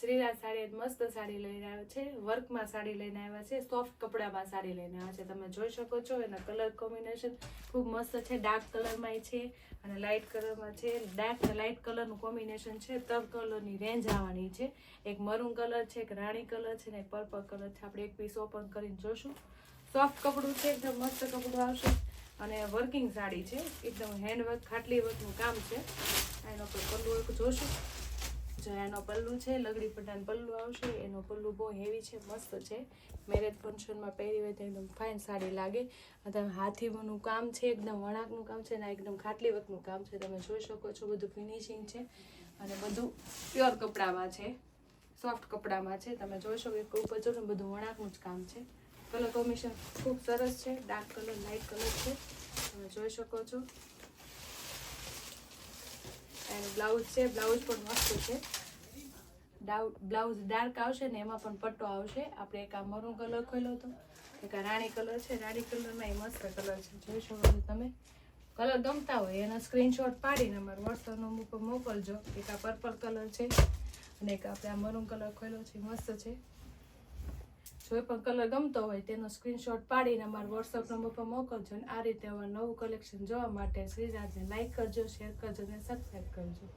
શ્રીરાજ સાડી મસ્ત સાડી લઈને આવ્યો છે. વર્કમાં સાડી લઈને આવ્યા છે. સોફ્ટ કપડામાં સાડી લઈને આવ્યા છે. તમે જોઈ શકો છો એના કલર કોમ્બિનેશન ખૂબ મસ્ત છે. ડાર્ક કલરમાં છે અને લાઇટ કલરમાં છે. ડાર્ક લાઇટ કલરનું કોમ્બિનેશન છે. તર કલરની રેન્જ આવવાની છે. એક મરૂન કલર છે, એક રાણી કલર છે ને પર્પલ કલર છે. આપણે એક પીસ ઓપન કરીને જોશું. સોફ્ટ કપડું છે. એકદમ મસ્ત કપડું આવશે. અને વર્કિંગ સાડી છે. એકદમ હેન્ડવર્ક ખાટલી વર્કનું કામ છે. એનો કલર પલ્લુ જોશું. જો પલ્લું છે, લગડી પટ્ટાનું પલ્લુ આવશે. એનો પલ્લુ બહુ હેવી છે, મસ્ત છે. મેરેજ ફંક્શનમાં પહેરી હોય તો એકદમ ફાઇન સાડી લાગે. તમે હાથીનું કામ છે, એકદમ વણાકનું કામ છે ને એકદમ ખાટલી વખતનું કામ છે. તમે જોઈ શકો છો, બધું ફિનિશિંગ છે. અને બધું પ્યોર કપડામાં છે. સોફ્ટ કપડામાં છે. તમે જોઈ શકો કે ઉપર જો ને બધું વણાકનું જ કામ છે. કલર કોમ્બિનેશન ખૂબ સરસ છે. ડાર્ક કલર લાઇટ કલર છે. તમે જોઈ શકો છો. બ્લાઉઝ છે, બ્લાઉઝ પણ મસ્ત છે. બ્લાઉઝ ડાર્ક આવશે ને એમાં પણ પટ્ટો આવશે. આપણે એક આ મરૂન કલર ખોલ્યો હતો. એક આ રાણી કલર છે. રાણી કલરમાં એ મસ્ત કલર છે. જોઈ શકો છો તમે. કલર ગમતા હોય, એના સ્ક્રીનશોટ પાડીને અમારા વોટ્સઅપનો મોકલજો. એક આ પર્પલ કલર છે. અને એક આપણે આ મરૂન કલર ખોલ્યો છે. મસ્ત છે. જો પણ કલર ગમતો હોય તેનો સ્ક્રીનશોટ પાડીને અમારા વોટ્સઅપ નંબર પર મોકલજો અને આ રીતે અમારું નવું કલેક્શન જોવા માટે શ્રીરાજને લાઇક કરજો શેર કરજો અને સબસ્ક્રાઈબ કરજો.